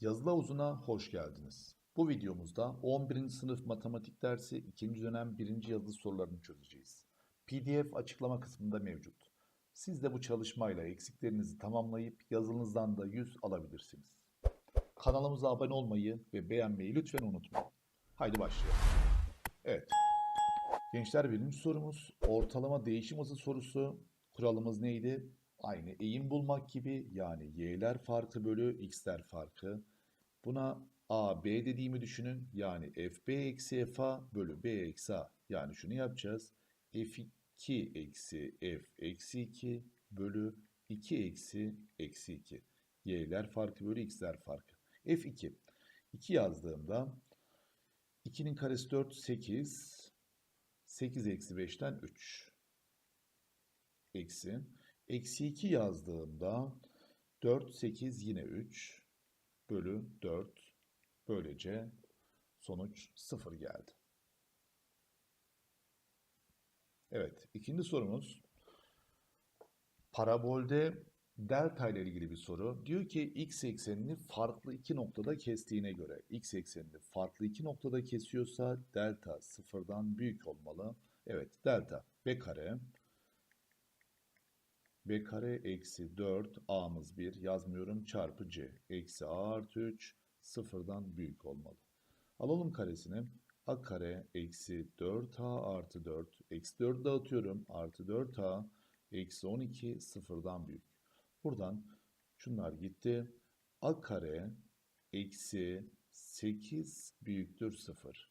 Yazılı havuzuna hoş geldiniz. Bu videomuzda 11. sınıf matematik dersi 2. dönem 1. yazılı sorularını çözeceğiz. PDF açıklama kısmında mevcut. Siz de bu çalışmayla eksiklerinizi tamamlayıp yazınızdan da 100 alabilirsiniz. Kanalımıza abone olmayı ve beğenmeyi lütfen unutmayın. Haydi başlayalım. Evet. Gençler birinci sorumuz ortalama değişim hızı sorusu. Kuralımız neydi? Aynı eğim bulmak gibi yani y'ler farkı bölü x'ler farkı. Buna a, b dediğimi düşünün. Yani fb eksi fa bölü b eksi a. Yani şunu yapacağız. f2 eksi f eksi 2 bölü 2 eksi eksi 2. y'ler farkı bölü x'ler farkı. f2. 2 yazdığımda 2'nin karesi 4, 8. 8 eksi 5'ten 3. Eksi. Eksi 2 yazdığımda 4, 8 yine 3 bölü 4. Böylece sonuç 0 geldi. Evet, ikinci sorumuz parabolde delta ile ilgili bir soru. Diyor ki x eksenini farklı iki noktada kestiğine göre x eksenini farklı iki noktada kesiyorsa delta sıfırdan büyük olmalı. Evet, delta b kare b kare eksi 4 a'mız 1 yazmıyorum çarpı c eksi a artı 3 sıfırdan büyük olmalı. Alalım karesini a kare eksi 4a artı 4 eksi 4 dağıtıyorum artı 4a eksi 12 sıfırdan büyük. Buradan şunlar gitti. a kare eksi 8 büyüktür 0.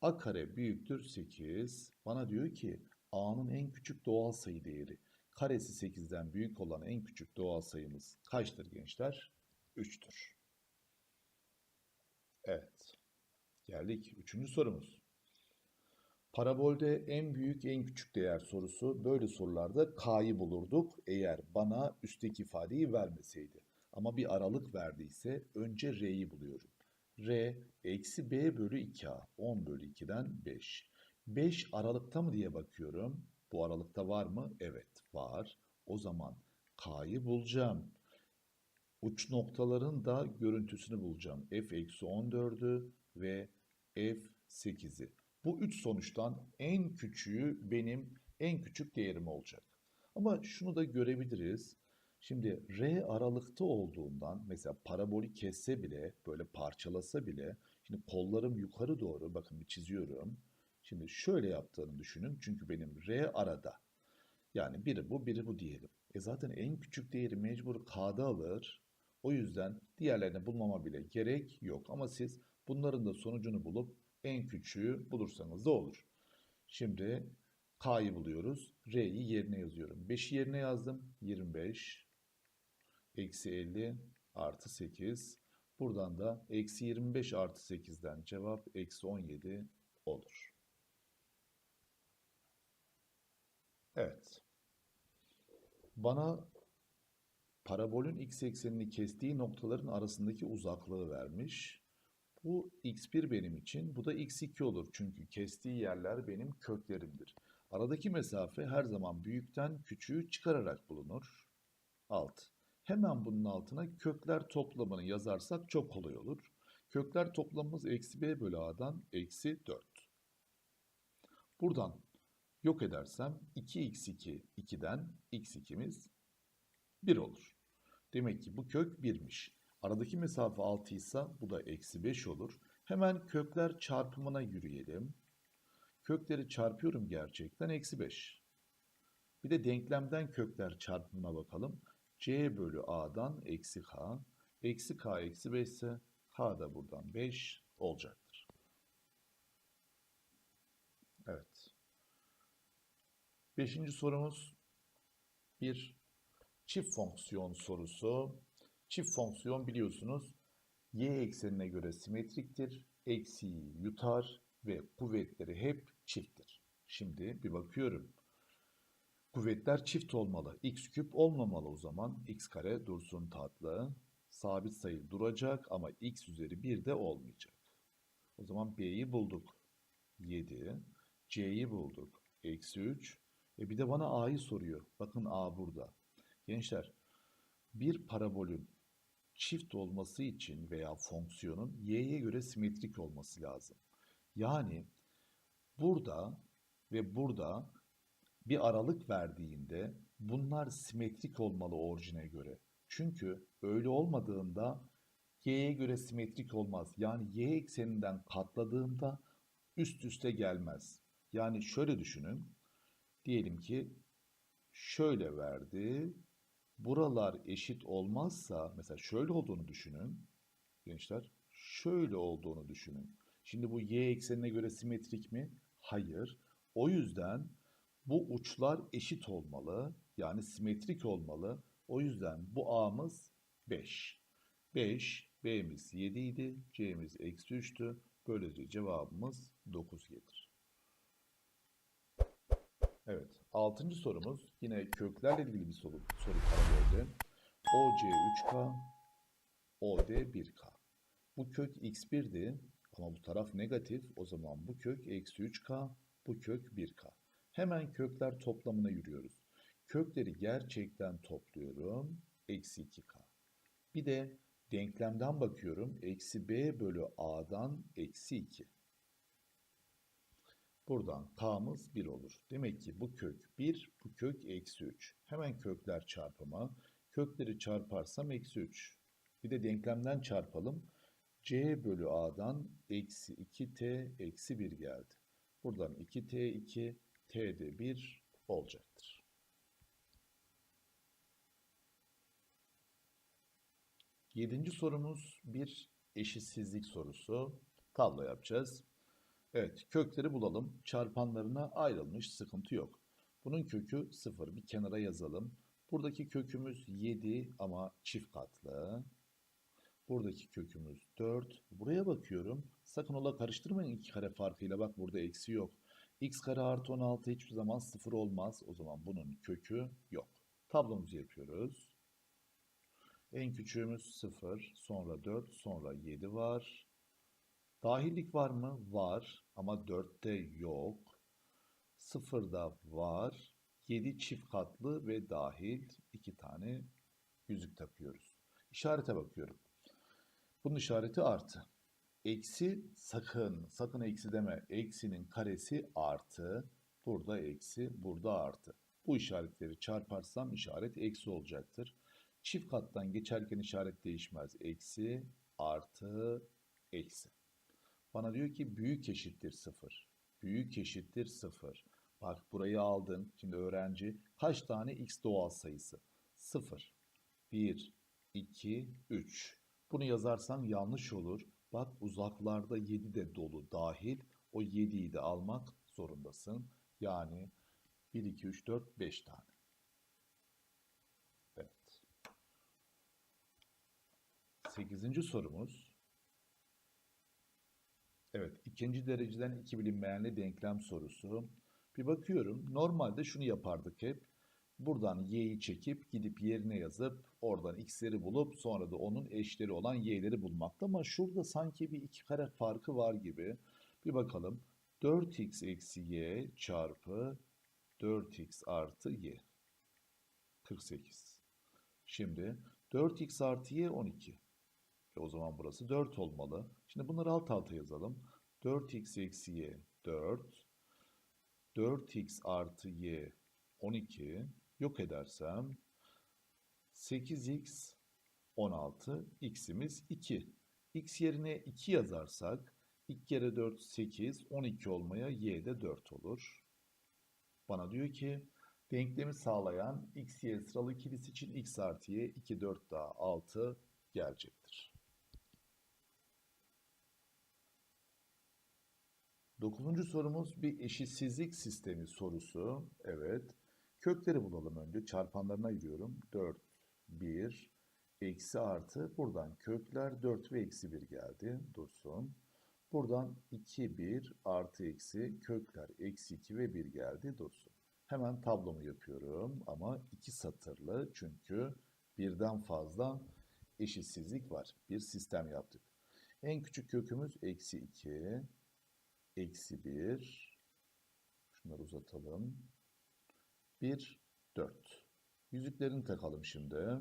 a kare büyüktür 8. Bana diyor ki a'nın en küçük doğal sayı değeri. Karesi 8'den büyük olan en küçük doğal sayımız kaçtır gençler? 3'tür. Evet. Geldik. Üçüncü sorumuz. Parabolde en büyük en küçük değer sorusu böyle sorularda k'yı bulurduk eğer bana üstteki ifadeyi vermeseydi. Ama bir aralık verdiyse önce r'yi buluyorum. r eksi b bölü 2a 10 bölü 2'den 5. 5 aralıkta mı diye bakıyorum. Bu aralıkta var mı? Evet var. O zaman k'yı bulacağım. Uç noktaların da görüntüsünü bulacağım. f eksi 14'ü ve f8'i. Bu üç sonuçtan en küçüğü benim en küçük değerim olacak. Ama şunu da görebiliriz. Şimdi R aralıkta olduğundan mesela paraboli kesse bile böyle parçalasa bile şimdi kollarım yukarı doğru bakın bir çiziyorum. Şimdi şöyle yaptığını düşünün çünkü benim R arada. Yani biri bu biri bu diyelim. E zaten en küçük değeri mecbur K'da alır. O yüzden diğerlerini bulmama bile gerek yok. Ama siz bunların da sonucunu bulup en küçüğü bulursanız da olur. Şimdi K'yı buluyoruz. R'yi yerine yazıyorum. 5'i yerine yazdım. 25 eksi 50 artı 8. Buradan da eksi 25 artı 8'den cevap eksi 17 olur. Evet. Bana parabolün x eksenini kestiği noktaların arasındaki uzaklığı vermiş. Bu x1 benim için, bu da x2 olur. Çünkü kestiği yerler benim köklerimdir. Aradaki mesafe her zaman büyükten küçüğü çıkararak bulunur. Alt. Hemen bunun altına kökler toplamını yazarsak çok kolay olur. Kökler toplamımız eksi b bölü a'dan eksi 4. Buradan yok edersem 2x2 2'den x2'miz 1 olur. Demek ki bu kök 1'miş. Aradaki mesafe 6 ise bu da eksi 5 olur. Hemen kökler çarpımına yürüyelim. Kökleri çarpıyorum gerçekten eksi 5. Bir de denklemden kökler çarpımına bakalım. c bölü a'dan eksi k. Eksi k eksi 5 ise k da buradan 5 olacaktır. Evet. Beşinci sorumuz bir çift fonksiyon sorusu. Çift fonksiyon biliyorsunuz y eksenine göre simetriktir. Eksiği yutar ve kuvvetleri hep çifttir. Şimdi bir bakıyorum. Kuvvetler çift olmalı. x küp olmamalı o zaman. x kare dursun tatlı. Sabit sayı duracak ama x üzeri 1 de olmayacak. O zaman b'yi bulduk. 7. c'yi bulduk. Eksi 3. E bir de bana a'yı soruyor. Bakın a burada. Gençler bir parabolün çift olması için veya fonksiyonun y'ye göre simetrik olması lazım. Yani burada ve burada bir aralık verdiğinde bunlar simetrik olmalı orijine göre. Çünkü öyle olmadığında y'ye göre simetrik olmaz. Yani y ekseninden katladığımda üst üste gelmez. Yani şöyle düşünün. Diyelim ki şöyle verdi. Buralar eşit olmazsa mesela şöyle olduğunu düşünün. Gençler şöyle olduğunu düşünün. Şimdi bu y eksenine göre simetrik mi? Hayır. O yüzden bu uçlar eşit olmalı. Yani simetrik olmalı. O yüzden bu a'mız 5. 5, b'miz 7 idi, c'miz eksi 3'tü. Böylece cevabımız 9 gelir. Evet, altıncı sorumuz yine köklerle ilgili bir soru, soru parabolde. OC 3K, OD 1K. Bu kök x1'di ama bu taraf negatif. O zaman bu kök eksi 3K, bu kök 1K. Hemen kökler toplamına yürüyoruz. Kökleri gerçekten topluyorum. Eksi 2K. Bir de denklemden bakıyorum. Eksi B bölü A'dan eksi 2. Buradan k'mız 1 olur. Demek ki bu kök 1, bu kök eksi 3. Hemen kökler çarpımı. Kökleri çarparsam eksi 3. Bir de denklemden çarpalım. c bölü a'dan eksi 2t eksi 1 geldi. Buradan 2t2, t de 1 olacaktır. Yedinci sorumuz bir eşitsizlik sorusu. Tablo yapacağız. Evet, kökleri bulalım. Çarpanlarına ayrılmış, sıkıntı yok. Bunun kökü 0. Bir kenara yazalım. Buradaki kökümüz 7 ama çift katlı. Buradaki kökümüz 4. Buraya bakıyorum. Sakın ola karıştırmayın iki kare farkıyla. Bak burada eksi yok. x kare artı 16 hiçbir zaman 0 olmaz. O zaman bunun kökü yok. Tablomuzu yapıyoruz. En küçüğümüz 0, sonra 4, sonra 7 var. Dahillik var mı? Var ama 4'te yok. 0'da var. 7 çift katlı ve dahil iki tane yüzük takıyoruz. İşarete bakıyorum. Bunun işareti artı. Eksi sakın, sakın eksi deme. Eksinin karesi artı. Burada eksi, burada artı. Bu işaretleri çarparsam işaret eksi olacaktır. Çift kattan geçerken işaret değişmez. Eksi, artı, eksi. Bana diyor ki büyük eşittir 0. Büyük eşittir 0. Bak burayı aldın. Şimdi öğrenci kaç tane x doğal sayısı? 0. 1, 2, 3. Bunu yazarsan yanlış olur. Bak uzaklarda 7 de dolu dahil. O 7'yi de almak zorundasın. Yani 1, 2, 3, 4, 5 tane. Evet. 8. sorumuz. Evet, ikinci dereceden iki bilinmeyenli denklem sorusu. Bir bakıyorum, normalde şunu yapardık hep. Buradan y'yi çekip gidip yerine yazıp oradan x'leri bulup sonra da onun eşleri olan y'leri bulmakta. Ama şurada sanki bir iki kare farkı var gibi. Bir bakalım. 4x eksi y çarpı 4x artı y. 48. Şimdi 4x artı y 12. E o zaman burası 4 olmalı. Şimdi bunları alt alta yazalım. 4x eksi y 4. 4x artı y 12. Yok edersem 8x 16. x'imiz 2. x yerine 2 yazarsak 2 kere 4 8. 12 olmaya y de 4 olur. Bana diyor ki denklemi sağlayan x, y sıralı ikilisi için x artı y 2, 4 daha 6 gelecektir. Dokuzuncu sorumuz bir eşitsizlik sistemi sorusu. Evet. Kökleri bulalım önce. Çarpanlarına ayırıyorum. 4, 1, eksi artı. Buradan kökler 4 ve eksi 1 geldi. Dursun. Buradan 2, 1 artı eksi kökler eksi 2 ve 1 geldi. Dursun. Hemen tablomu yapıyorum ama iki satırlı çünkü birden fazla eşitsizlik var. Bir sistem yaptık. En küçük kökümüz eksi 2, eksi 1, şunları uzatalım, 1, 4. Yüzüklerini takalım şimdi.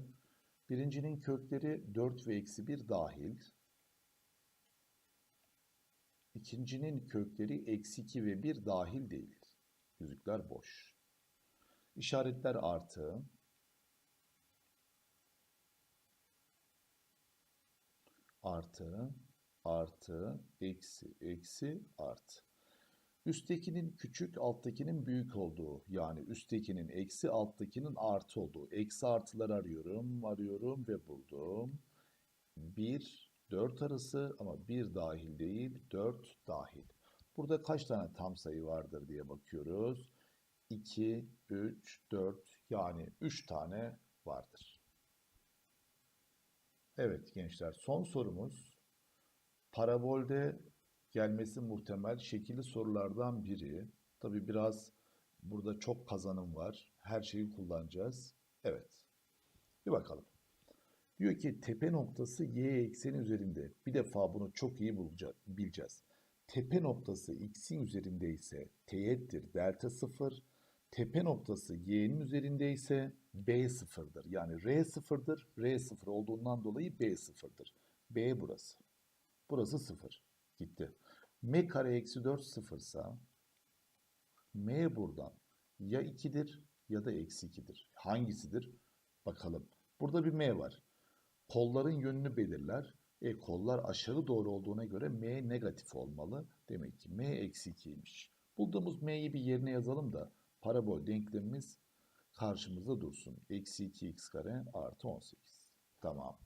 Birincinin kökleri 4 ve eksi 1 dahil. İkincinin kökleri eksi 2 ve 1 dahil değil. Yüzükler boş. İşaretler artı. Artı, artı, eksi, eksi, artı. Üsttekinin küçük, alttakinin büyük olduğu, yani üsttekinin eksi, alttakinin artı olduğu. Eksi artıları arıyorum, arıyorum ve buldum. 1, 4 arası ama 1 dahil değil, 4 dahil. Burada kaç tane tam sayı vardır diye bakıyoruz. 2, 3, 4 yani 3 tane vardır. Evet gençler son sorumuz parabolde gelmesi muhtemel şekilli sorulardan biri. Tabi biraz burada çok kazanım var. Her şeyi kullanacağız. Evet. Bir bakalım. Diyor ki tepe noktası y ekseni üzerinde. Bir defa bunu çok iyi bulacağız, bileceğiz. Tepe noktası x'in üzerinde ise teğettir delta 0. Tepe noktası y'nin üzerinde ise b sıfırdır. Yani r sıfırdır. r sıfır olduğundan dolayı b sıfırdır. b burası. Burası sıfır. Gitti. m kare eksi 4 sıfırsa m buradan ya 2'dir ya da eksi 2'dir. Hangisidir? Bakalım. Burada bir m var. Kolların yönünü belirler. E kollar aşağı doğru olduğuna göre m negatif olmalı. Demek ki m eksi 2'ymiş. Bulduğumuz m'yi bir yerine yazalım da parabol denklemimiz karşımızda dursun. Eksi 2x kare artı 18. Tamam.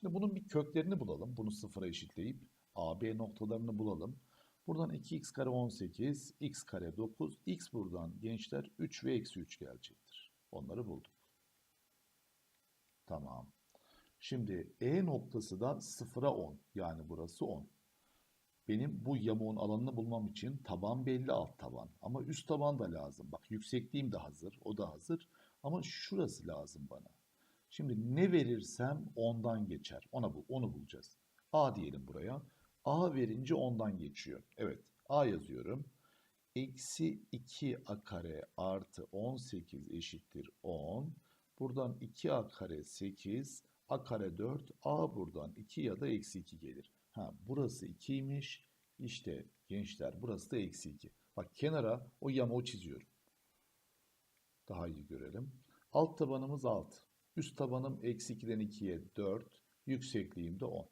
Şimdi bunun bir köklerini bulalım. Bunu sıfıra eşitleyip AB noktalarını bulalım. Buradan 2x kare 18, x kare 9, x buradan gençler 3 ve eksi 3 gelecektir. Onları bulduk. Tamam. Şimdi E noktası da 0'a 10. Yani burası 10. Benim bu yamuğun alanını bulmam için taban belli alt taban. Ama üst taban da lazım. Bak yüksekliğim de hazır. O da hazır. Ama şurası lazım bana. Şimdi ne verirsem ondan geçer. Ona bu, onu bulacağız. A diyelim buraya. A verince ondan geçiyor. Evet. A yazıyorum. Eksi 2A kare artı 18 eşittir 10. Buradan 2A kare 8. A kare 4. A buradan 2 ya da eksi 2 gelir. Ha burası 2'ymiş. İşte gençler burası da eksi 2. Bak kenara o yamuğu çiziyorum. Daha iyi görelim. Alt tabanımız 6. Üst tabanım eksi 2'den 2'ye 4. Yüksekliğim de 10.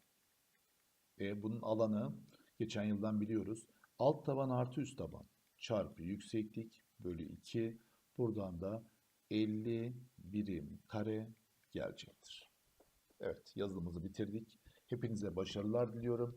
E, bunun alanı geçen yıldan biliyoruz. Alt taban artı üst taban çarpı yükseklik bölü 2. Buradan da 50 birim kare gelecektir. Evet yazılımızı bitirdik. Hepinize başarılar diliyorum.